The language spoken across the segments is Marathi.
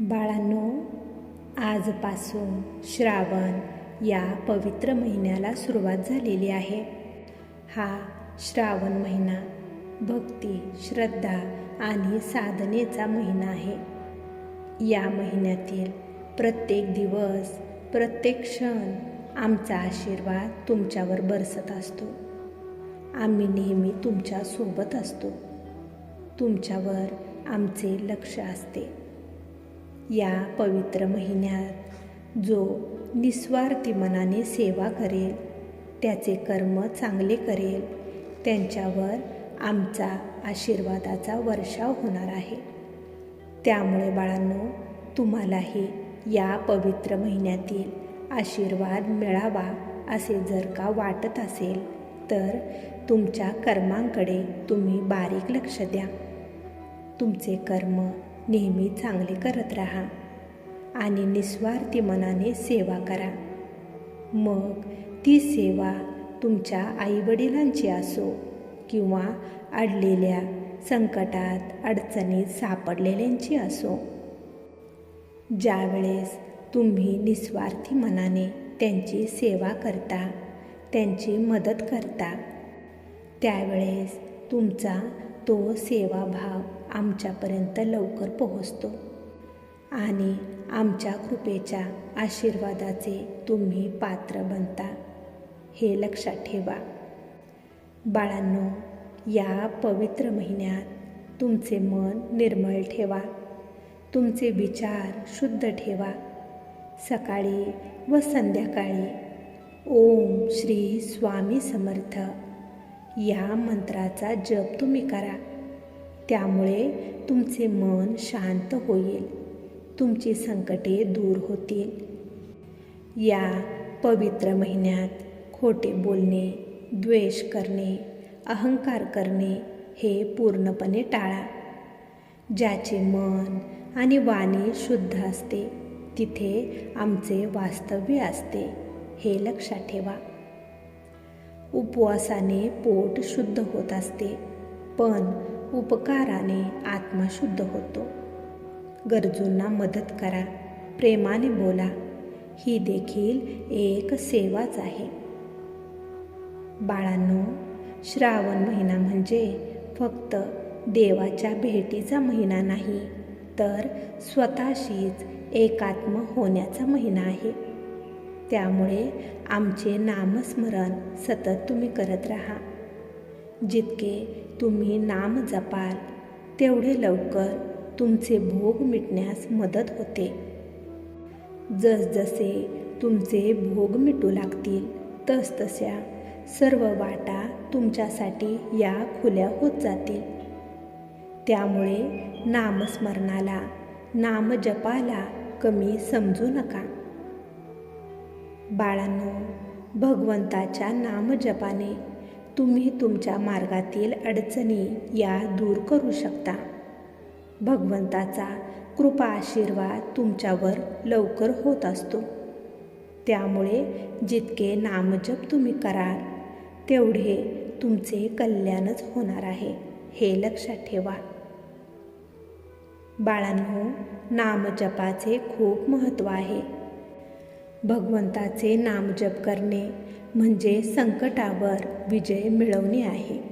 बाळांनो आजपासून श्रावण या पवित्र महिन्याला सुरुवात झालेली आहे. हा श्रावण महिना भक्ती श्रद्धा आणि साधनेचा महिना आहे. या महिन्यातील प्रत्येक दिवस प्रत्येक क्षण आमचा आशीर्वाद तुमच्यावर बरसत असतो. आम्ही नेहमी तुमच्यासोबत असतो. तुमच्यावर आमचे लक्ष असते. या पवित्र महिन्यात जो निस्वार्थी मनाने सेवा करेल त्याचे कर्म चांगले करेल त्यांच्यावर आमचा आशीर्वादाचा वर्षाव होणार आहे. त्यामुळे बाळांनो तुम्हालाही या पवित्र महिन्यातील आशीर्वाद मिळावा असे जर का वाटत असेल तर तुमच्या कर्मांकडे तुम्ही बारीक लक्ष द्या. तुमचे कर्म नेहमी चांगले करत राहा. आणि निस्वार्थी मनाने सेवा करा. मग ती सेवा तुमच्या आईवडिलांची असो किंवा अडलेल्या संकटात अडचणीत सापडलेल्यांची असो. ज्यावेळेस तुम्ही निस्वार्थी मनाने त्यांची सेवा करता त्यांची मदत करता त्यावेळेस तुमचा तो सेवाभाव आमच्यापर्यंत लवकर पोहोचतो. आणि आमच्या कृपेच्या आशीर्वादाचे तुम्ही पात्र बनता हे लक्षात ठेवा. बाळांनो या पवित्र महिन्यात तुमचे मन निर्मळ ठेवा. तुमचे विचार शुद्ध ठेवा. सकाळी व संध्याकाळी ओम श्री स्वामी समर्थ. या मंत्राचा जप तुम्ही करा. त्यामुळे तुमचे मन शांत होईल. तुमची संकटे दूर होतील. या पवित्र महिन्यात खोटे बोलणे द्वेष करणे अहंकार करणे हे पूर्णपणे टाळा. ज्याचे मन आणि वाणी शुद्ध असते तिथे आमचे वास्तव्य असते हे लक्षात ठेवा. उपवासाने पोट शुद्ध होत असते पण उपकाराने आत्मा शुद्ध होतो. गरजूंना मदत करा प्रेमाने बोला ही देखील एक सेवाच आहे. बाळांनो श्रावण महिना म्हणजे फक्त देवाच्या भेटीचा महिना नाही तर स्वतःशीच एकात्म होण्याचा महिना आहे. त्यामुळे आमचे नामस्मरण सतत तुम्ही करत राहा. जितके तुम्ही नाम जपाल तेवढे लवकर तुमचे भोग मिटण्यास मदत होते. जसजसे तुमचे भोग मिटू लागतील तसतशा सर्व वाटा तुमच्यासाठी या खुल्या होत जातील. त्यामुळे नामस्मरणाला नामजपाला कमी समजू नका. बाळांनो भगवंताच्या नामजपाने तुम्ही तुमच्या मार्गातील अडचणी या दूर करू शकता. भगवंताचा कृपा आशीर्वाद तुमच्यावर लवकर होत असतो. त्यामुळे जितके नामजप तुम्ही कराल तेवढे तुमचे कल्याणच होणार आहे हे लक्षात ठेवा. बाळांनो नामजपाचे खूप महत्त्व आहे. भगवंताचे नामजप करणे म्हणजे संकटावर विजय मिळवणे आहे.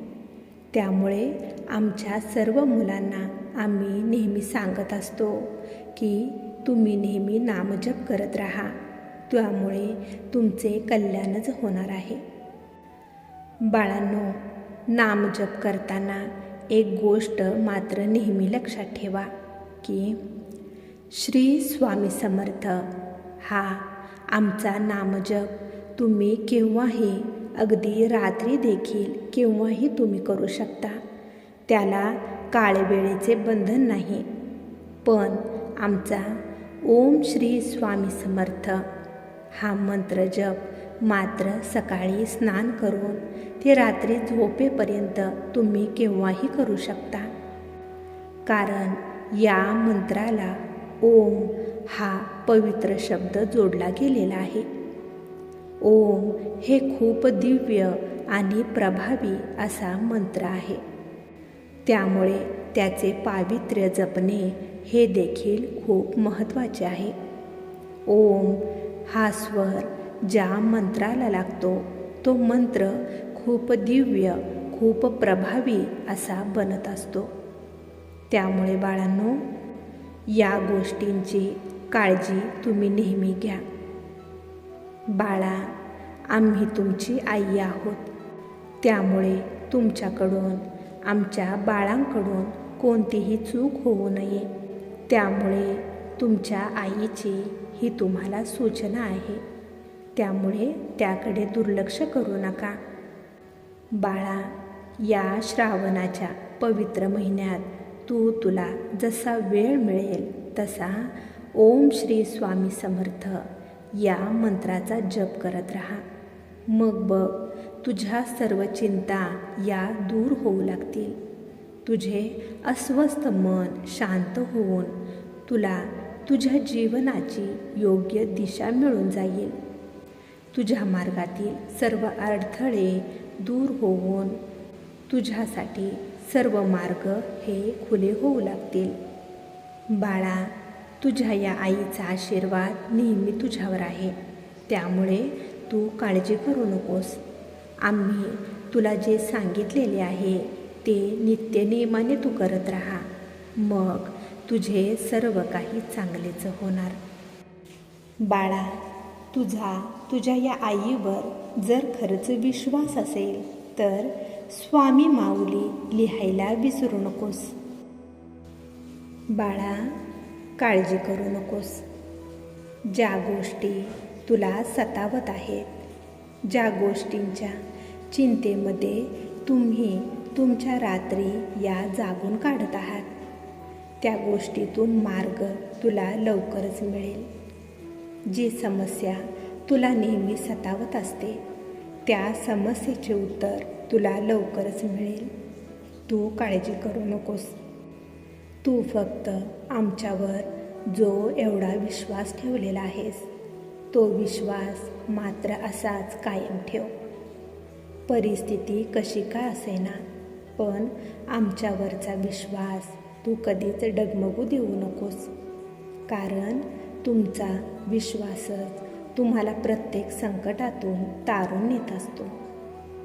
त्यामुळे आमच्या सर्व मुलांना आम्ही नेहमी सांगत असतो की तुम्ही नेहमी नामजप करत राहा. त्यामुळे तुमचे कल्याणच होणार आहे. बाळांनो नामजप करताना एक गोष्ट मात्र नेहमी लक्षात ठेवा की श्री स्वामी समर्थ हा आमचा नामजप तुम्ही केव्हाही अगदी रात्री देखील केव्हाही तुम्ही करू शकता. त्याला काळवेळेचे बंधन नाही. पण आमचा ओम श्री स्वामी समर्थ हा मंत्र जप मात्र सकाळी स्नान करून ते रात्री झोपेपर्यंत तुम्ही केव्हाही करू शकता. कारण या मंत्राला ओम हा पवित्र शब्द जोडला गेलेला आहे. ओम हे खूप दिव्य आणि प्रभावी असा मंत्र आहे. त्यामुळे त्याचे पावित्र्य जपणे हे देखील खूप महत्त्वाचे आहे. ओम हा स्वर ज्या मंत्राला लागतो तो मंत्र खूप दिव्य खूप प्रभावी असा बनत असतो. त्यामुळे बाळांनो या गोष्टींची काळजी तुम्ही नेहमी घ्या. बाळा आम्ही तुमची आई आहोत. त्यामुळे तुमच्याकडून आमच्या बाळांकडून कोणतीही चूक होऊ नये. त्यामुळे तुमच्या आईची ही तुम्हाला सूचना आहे. त्यामुळे त्याकडे दुर्लक्ष करू नका. बाळा या श्रावणाच्या पवित्र महिन्यात तू तुला जसा वेळ मिळेल तसा ओम श्री स्वामी समर्थ. या मंत्राचा जप करत राहा. मग बघ तुझ्या सर्व चिंता या दूर होऊ लागतील. तुझे अस्वस्थ मन शांत होऊन तुला तुझ्या जीवनाची योग्य दिशा मिळून जाईल. तुझ्या मार्गातील सर्व अडथळे दूर होऊन तुझ्यासाठी सर्व मार्ग हे खुले होऊ लागतील. बाळा तुझ्या या आईचा आशीर्वाद नेहमी तुझ्यावर आहे. त्यामुळे तू काळजी करू नकोस. आम्ही तुला जे सांगितलेले आहे ते नित्य नियमाने तू करत राहा. मग तुझे सर्व काही चांगलेच होणार. बाळा तुझा तुझ्या या आईवर जर खरंच विश्वास असेल तर स्वामी माऊली लिहायला विसरू नकोस. बाळा काळजी करू नकोस. ज्या गोष्टी तुला सतावत आहेत ज्या गोष्टींच्या चिंतेमध्ये तुम्ही तुमच्या रात्री या जागून काढत आहात त्या गोष्टीतून मार्ग तुला लवकरच मिळेल. जी समस्या तुला नेहमी सतावत असते त्या समस्येचे उत्तर तुला लवकरच मिळेल. तू काळजी करू नकोस. तू फक्त आमच्यावर जो एवढा विश्वास ठेवलेला आहेस तो विश्वास मात्र असाच कायम ठेव. परिस्थिती कशी का असेना पण आमच्यावरचा विश्वास तू कधीच डगमगू देऊ नकोस. कारण तुमचा विश्वासच तुम्हाला प्रत्येक संकटातून तारून नेत असतो.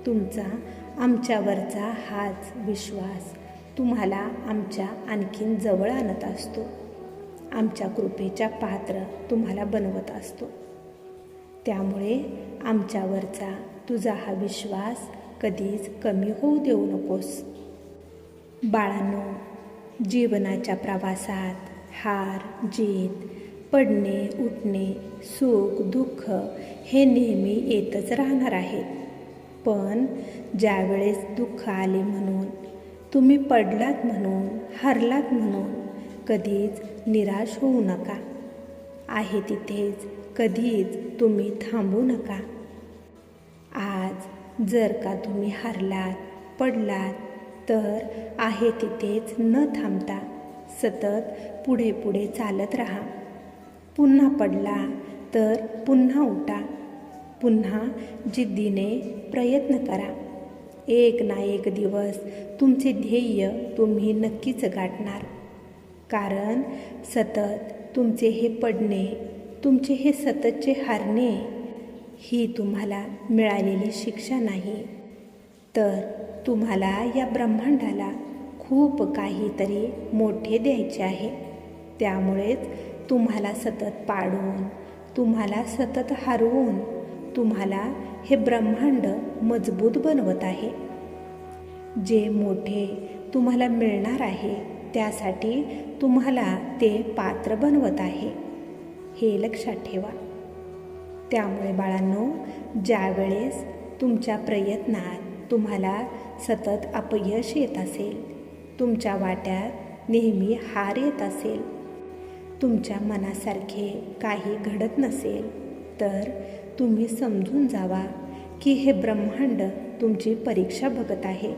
तुमचा आमच्यावरचा हाच विश्वास तुम्हाला आमच्या आणखीन जवळ आणत असतो. आमच्या कृपेच्या पात्र तुम्हाला बनवत असतो. त्यामुळे आमच्यावरचा तुझा हा विश्वास कधीच कमी होऊ देऊ नकोस. बाळांनो जीवनाच्या प्रवासात हार जीत पडणे उठणे सुख दुःख हे नेहमी येतच राहणार आहेत. पण ज्यावेळेस दुःख आले म्हणून तुम्ही पडलात म्हणून हरलात म्हणून कधीच निराश होऊ नका. आहे तिथेच कधीच तुम्ही थांबू नका. आज जर का तुम्ही हरलात पडलात तर आहे तिथेच न थांबता सतत पुढे पुढे चालत राहा. पुन्हा पडला तर पुन्हा उठा. पुन्हा जिद्दीने प्रयत्न करा. एक ना एक दिवस तुमचे ध्येय तुम्ही नक्कीच गाठणार. कारण सतत तुमचे हे पडणे तुमचे हे सततचे हारणे ही तुम्हाला मिळालेली शिक्षा नाही. तर तुम्हाला या ब्रह्मांडाला खूप काहीतरी मोठे द्यायचे आहे. त्यामुळेच तुम्हाला सतत पाडून तुम्हाला सतत हरवून तुम्हाला हे ब्रह्मांड मजबूत बनवत आहे. जे मोठे तुम्हाला मिळणार आहे त्यासाठी तुम्हाला ते पात्र बनवत आहे. हे लक्षात ठेवा. त्यामुळे बाळांनो ज्यावेळेस तुमच्या प्रयत्नात तुम्हाला सतत अपयश येत असेल तुमच्या वाट्यात नेहमी हार येत असेल तुमच्या मनासारखे काही घडत नसेल तर तुम्ही समजून जावा की हे ब्रह्मांड तुमची परीक्षा बघत आहे.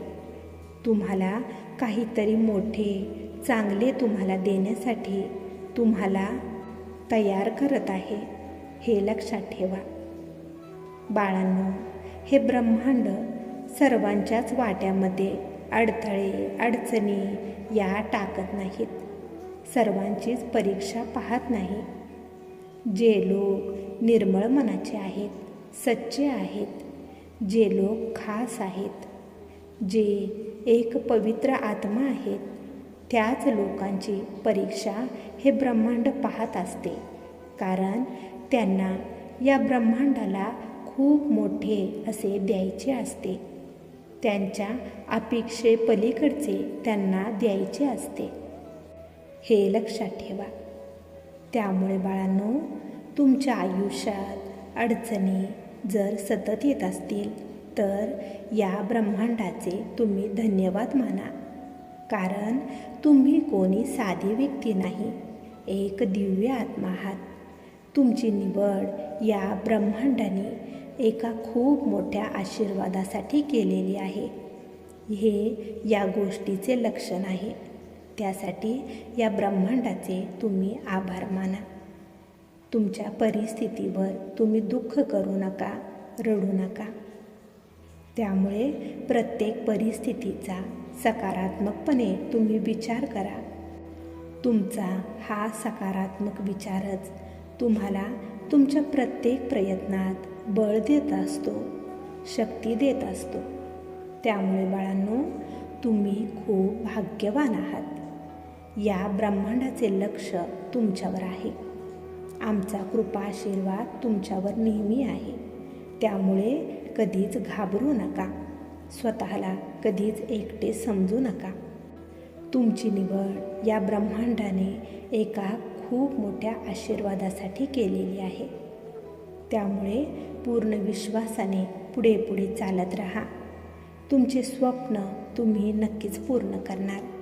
तुम्हाला काहीतरी मोठे चांगले तुम्हाला देण्यासाठी तुम्हाला तयार करत आहे हे लक्षात ठेवा. बाळांनो हे ब्रह्मांड सर्वांच्याच वाट्यामध्ये अडथळे अडचणी या टाकत नाहीत. सर्वांचीच परीक्षा पाहत नाही. जे लोक निर्मळ मनाचे आहेत सच्चे आहेत जे लोक खास आहेत जे एक पवित्र आत्मा आहेत त्याच लोकांची परीक्षा हे ब्रह्मांड पाहत असते. कारण त्यांना या ब्रह्मांडाला खूप मोठे असे द्यायचे असते. त्यांच्या अपेक्षेपलीकडचे त्यांना द्यायचे असते. हे लक्षात ठेवा. त्यामुळे बाळांनो तुमच्या आयुष्यात अडचणी जर सतत येत असतील तर या ब्रह्मांडाचे तुम्ही धन्यवाद माना. कारण तुम्ही कोणी साधी व्यक्ती नाही एक दिव्य आत्मा आहात. तुमची निवड या ब्रह्मांडाने एका खूप मोठ्या आशीर्वादासाठी केलेली आहे. हे या गोष्टीचे लक्षण आहे. त्यासाठी या ब्रह्मांडाचे तुम्ही आभार माना. तुमच्या परिस्थितीवर तुम्ही दुःख करू नका रडू नका. त्यामुळे प्रत्येक परिस्थितीचा सकारात्मकपणे तुम्ही विचार करा. तुमचा हा सकारात्मक विचारच तुम्हाला तुमच्या प्रत्येक प्रयत्नात बळ देत असतो शक्ती देत असतो. त्यामुळे बाळांनो तुम्ही खूप भाग्यवान आहात. या ब्रह्मांडाचे लक्ष तुमच्यावर आहे. आमचा कृपा आशीर्वाद तुमच्यावर नेहमी आहे. त्यामुळे कधीच घाबरू नका. स्वतःला कधीच एकटे समजू नका. तुमची निवड या ब्रह्मांडाने एका खूप मोठ्या आशीर्वादासाठी केलेली आहे. त्यामुळे पूर्ण विश्वासाने पुढे पुढे चालत राहा. तुमचे स्वप्न तुम्ही नक्कीच पूर्ण करणार.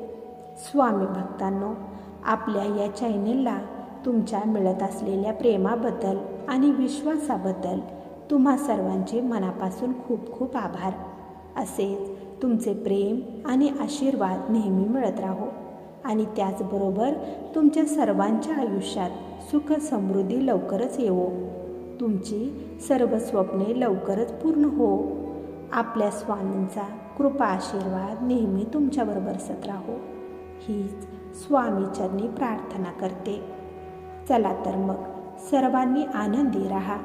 स्वामी भक्तांनो आपल्या या चॅनेलला तुमच्या मिळत असलेल्या प्रेमाबद्दल आणि विश्वासाबद्दल तुम्हा सर्वांचे मनापासून खूप खूप आभार. असेच तुमचे प्रेम आणि आशीर्वाद नेहमी मिळत राहो आणि त्याचबरोबर तुमच्या सर्वांच्या आयुष्यात सुख समृद्धी लवकरच येवो. तुमची सर्व स्वप्ने लवकरच पूर्ण हो. आपल्या स्वामींचा कृपा आशीर्वाद नेहमी तुमच्यावर बरसत राहो. हीच स्वामीचरणी प्रार्थना करते. चला तर मग सर्वांनी आनंदी राहा.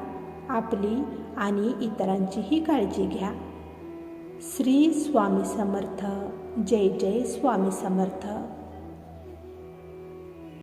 आपली आणि इतरांचीही काळजी घ्या. श्री स्वामी समर्थ. जय जय स्वामी समर्थ.